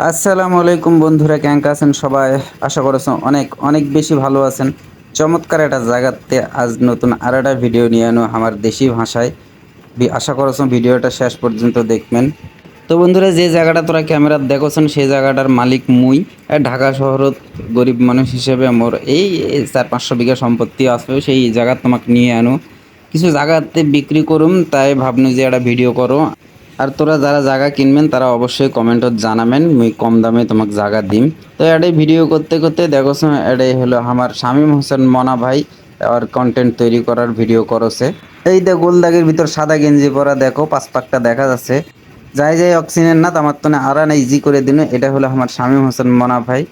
আসসালামু আলাইকুম বন্ধুরা ক্যাঙ্ক আছেন সবাই? আশা করছ অনেক অনেক বেশি ভালো আছেন। চমৎকার একটা জায়গাতে আজ নতুন আর একটা ভিডিও নিয়ে আনো আমার দেশি ভাষায়। আশা করছ ভিডিওটা শেষ পর্যন্ত দেখবেন। তো বন্ধুরা, যে জায়গাটা তোরা ক্যামেরাত দেখোছেন, সেই জায়গাটার মালিক মুই। ঢাকা শহরত গরিব মানুষ হিসেবে মোর এই চার পাঁচশো বিঘা সম্পত্তি আছে, সেই জায়গা তোমাকে নিয়ে আনো। কিছু জায়গাতে বিক্রি করুম, তাই ভাবনু যে একটা ভিডিও করো। আর তোরা যারা জায়গা কিনবেন, তারা অবশ্যই কমেন্টত জানাবেন। মুই কম দামে তোমাকে জায়গা দিম। তো এটাই ভিডিও করতে করতে দেখো এটাই হলো আমার শামীম হোসেন মনা ভাই আর কন্টেন্ট তৈরি করার ভিডিও করছে। এই দে গোলদাগের ভিতর সাদা গেঞ্জি পরা দেখো পাঁচ পাকটা দেখা যাচ্ছে। যাই যাই অক্সিজেন না আমার তো না ইজি করে দিন। এটা হলো আমার শামীম হোসেন মনা ভাই,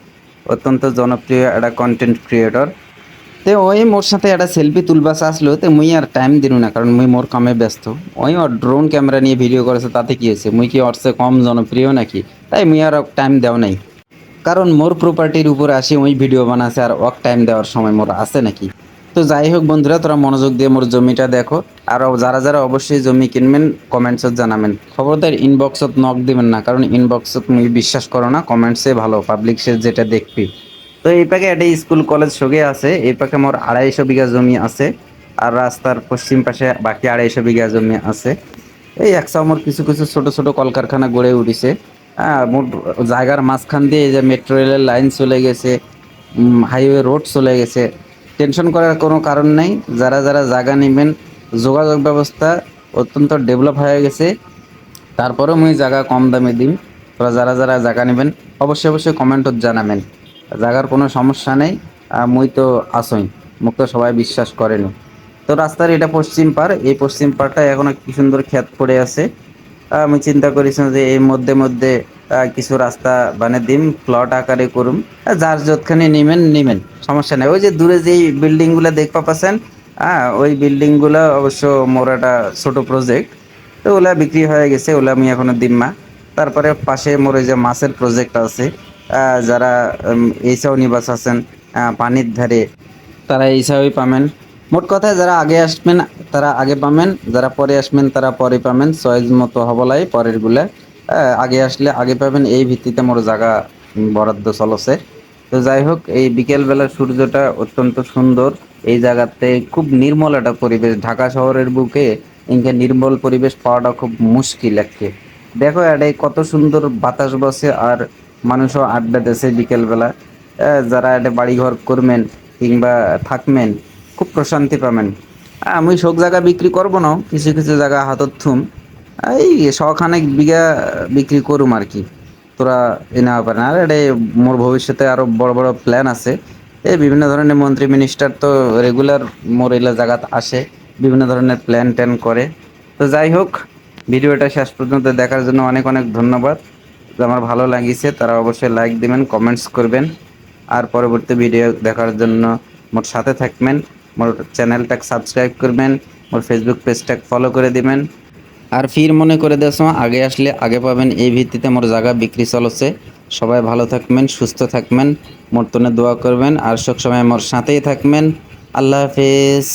অত্যন্ত জনপ্রিয় একটা কন্টেন্ট ক্রিয়েটর তে ওই মোর সাথে একটা সেলফি তুলবা আসলো তে মুই আর টাইম দিনু না, কারণ মুই মোর কামে ব্যস্ত। ওই ওর ড্রোন ক্যামেরা নিয়ে ভিডিও করেছে, তাতে কি হয়েছে? মুই কি চেয়ে কম জনপ্রিয় নাকি? তাই মুই আর টাইম দেও নাই। কারণ মোর প্রপার্টির উপরে আসি ওই ভিডিও বানাছে আর ওয়াক টাইম দেওয়ার সময় মোর আছে নাকি? তো যাই হোক বন্ধুরা, তোরা মনোযোগ দিয়ে মোর জমিটা দেখো। আর যারা যারা অবশ্যই জমি কিনবেন কমেন্টসত জানাবেন। খবরদার ইনবক্সত নক দিবেন না, কারণ ইনবক্সত মুই বিশ্বাস করো না কমেন্টসে ভালো পাবলিক সে যেটা দেখবি। তো এই পাকে একটা স্কুল, কলেজ সগে আছে। এই পাকে মোর আড়াইশো বিঘা জমি আছে। আর রাস্তার পশ্চিম পাশে বাকি আড়াইশো বিঘা জমি আছে। এই একশো মোর কিছু কিছু ছোট ছোট কলকারখানা গড়ে উঠেছে। হ্যাঁ মোর জায়গার মাঝখান দিয়ে এই যে মেট্রো রেলের লাইন চলে গেছে হাইওয়ে রোড চলে গেছে। টেনশন করার কোনো কারণ নেই। যারা যারা জায়গা নেবেন, যোগাযোগ ব্যবস্থা অত্যন্ত ডেভেলপ হয়ে গেছে। তারপরেও মুই জায়গা কম দামে দিম। তোরা যারা যারা জায়গা নেবেন, অবশ্যই অবশ্যই কমেন্টত জানাবেন। জায়গার কোনো সমস্যা নেই মুই তো আসই মুখ তো সবাই বিশ্বাস করেনি তো রাস্তার এটা পশ্চিম পার এই পশ্চিম পারটা এখনও কি সুন্দর ক্ষেত পড়ে আছে। আমি চিন্তা করেছিলাম যে এর মধ্যে মধ্যে কিছু রাস্তা বানিয়ে দিম প্লট আকারে করুম। যার যতখানি নিবেন নিবেন সমস্যা নেই। ওই যে দূরে যেই বিল্ডিংগুলা দেখতে পাচ্ছেন হ্যাঁ ওই বিল্ডিংগুলা অবশ্য মোর একটা ছোট প্রজেক্ট তো ওলা বিক্রি হয়ে গেছে, ওলা আমি এখনও দিম্মা তারপরে পাশে মোর ওই যে মাছের প্রজেক্ট আছে যারা উম, নিবাস আছেন পানির ধারে তারা এইসবই পাবেন মোট কথায় যারা আগে আসবেন তারা আগে পাবেন যারা পরে আসবেন তারা পরে পাবেন চয়েস মতো হবলাই পরেরগুলা। আগে আসলে আগে পাবেন। এই ভিত্তিতে মোর জায়গা বরাদ্দ চলছে। তো যাই হোক এই বিকেলবেলার সূর্যটা অত্যন্ত সুন্দর। এই জায়গাতে খুব নির্মল একটা পরিবেশ। ঢাকা শহরের বুকে ইনকে নির্মল পরিবেশ পাওয়াটা খুব মুশকিল একটি। দেখো এটাই কত সুন্দর বাতাস বসে। আর মানুষও আড্ডা দেশে বিকেলবেলা। যারা এটা বাড়িঘর করবেন কিংবা থাকবেন, খুব প্রশান্তি পাবেন। আমি সব জায়গা বিক্রি করব না, কিছু কিছু জায়গা হাতত থুম। এই শখানেক বিঘা বিক্রি করুম আর কি। তোরা এনে পারেন আর এটা মোর ভবিষ্যতে আরও বড় বড় প্ল্যান আছে। এই বিভিন্ন ধরনের মন্ত্রী মিনিস্টার তো রেগুলার মোর এলা জায়গাত আসে, বিভিন্ন ধরনের প্ল্যান ট্যান করে। তো যাই হোক, ভিডিওটা শেষ পর্যন্ত দেখার জন্য অনেক অনেক ধন্যবাদ। আমার ভালো লাগিছে, তারা অবশ্যই লাইক দিবেন কমেন্টস করবেন। আর পরবর্তী ভিডিও দেখার জন্য মোর সাথে থাকবেন, মোর চ্যানেলটাকে সাবস্ক্রাইব করবেন, মোর ফেসবুক পেজটাকে ফলো করে দিবেন। আর ফির মনে করে দেশ আগে আসলে আগে পাবেন এই ভিত্তিতে মোর জায়গা বিক্রি চলছে। সবাই ভালো থাকবেন, সুস্থ থাকবেন, মোর তনে দোয়া করবেন, আর সব সময় মোর সাথেই থাকবেন। আল্লাহ হাফেজ।